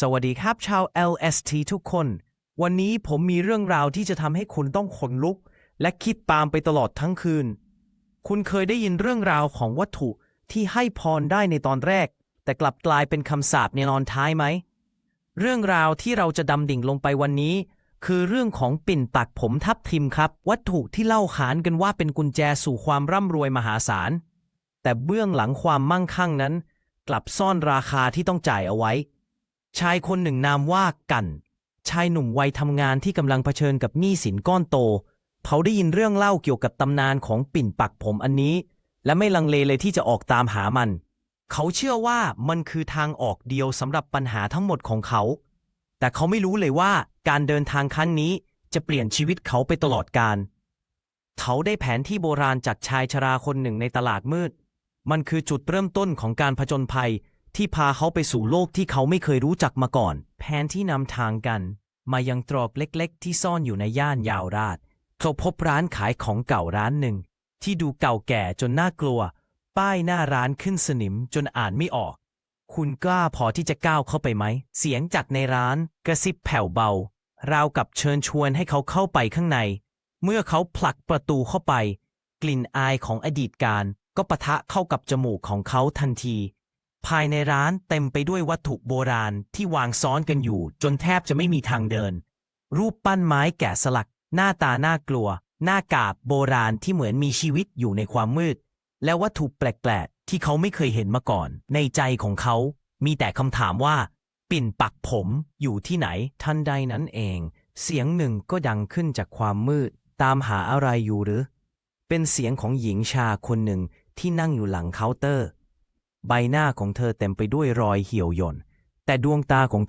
สวัสดีครับชาว LST ทุกคน วันนี้ผมมีเรื่องราวที่จะทำให้คุณต้องขนลุก และคิดตามไปตลอดทั้งคืน คุณเคยได้ยินเรื่องราวของวัตถุที่ให้พรได้ในตอนแรก แต่กลับกลายเป็นคำสาปในตอนท้ายไหม เรื่องราวที่เราจะดำดิ่งลงไปวันนี้ คือเรื่องของปิ่นปักผมทับทิมครับ วัตถุที่เล่าขานกันว่าเป็นกุญแจสู่ความร่ำรวยมหาศาลแต่เบื้องหลังความมั่งคั่งนั้น กลับซ่อนราคาที่ต้องจ่ายเอาไว้ ชายคนหนึ่งนามว่ากัน ชายหนุ่มวัยทำงานที่กำลังเผชิญกับหนี้สินก้อนโต เขาได้ยินเรื่องเล่าเกี่ยวกับตำนานของปิ่นปักผมอันนี้ และไม่ลังเลเลยที่จะออกตามหามัน เขาเชื่อว่ามันคือทางออกเดียวสำหรับปัญหาทั้งหมดของเขา แต่เขาไม่รู้เลยว่าการเดินทางครั้งนี้จะเปลี่ยนชีวิตเขาไปตลอดกาลเขาได้แผนที่โบราณจากชายชราคนหนึ่งในตลาดมืด มันคือจุดเริ่มต้นของการผจญภัย ที่พาเขาไปสู่โลกที่เขาไม่เคยรู้จักมาก่อน แผนที่นำทางกัน มายังตรอกเล็ก ๆ ที่ซ่อนอยู่ในย่านยาวราช เขาพบร้านขายของเก่าร้านหนึ่ง ที่ดูเก่าแก่จนน่ากลัว ป้ายหน้าร้านขึ้นสนิมจนอ่านไม่ออก คุณกล้าพอที่จะก้าวเข้าไปไหม เสียงจากในร้านกระซิบแผ่วเบา ราวกับเชิญชวนให้เขาเข้าไปข้างใน เมื่อเขาผลักประตูเข้าไป กลิ่นอายของอดีตการก็ปะทะเข้ากับจมูกของเขาทันที ภายในร้านเต็มไปด้วยวัตถุโบราณที่วางซ้อนกันอยู่ จนแทบจะไม่มีทางเดิน รูปปั้นไม้แกะสลัก หน้าตาน่ากลัว หน้ากาบโบราณที่เหมือนมีชีวิตอยู่ในความมืด และวัตถุแปลกๆ ที่เขาไม่เคยเห็นมาก่อน ในใจของเขา มีแต่คำถามว่า ปิ่นปักผมอยู่ที่ไหนทันใดนั้นเอง เสียงหนึ่งก็ดังขึ้นจากความมืด ตามหาอะไรอยู่หรือ เป็นเสียงของหญิงชาคนหนึ่งที่นั่งอยู่หลังเคาน์เตอร์ ใบหน้าของเธอเต็มไปด้วยรอยเหี่ยวย่นแต่ดวงตาของ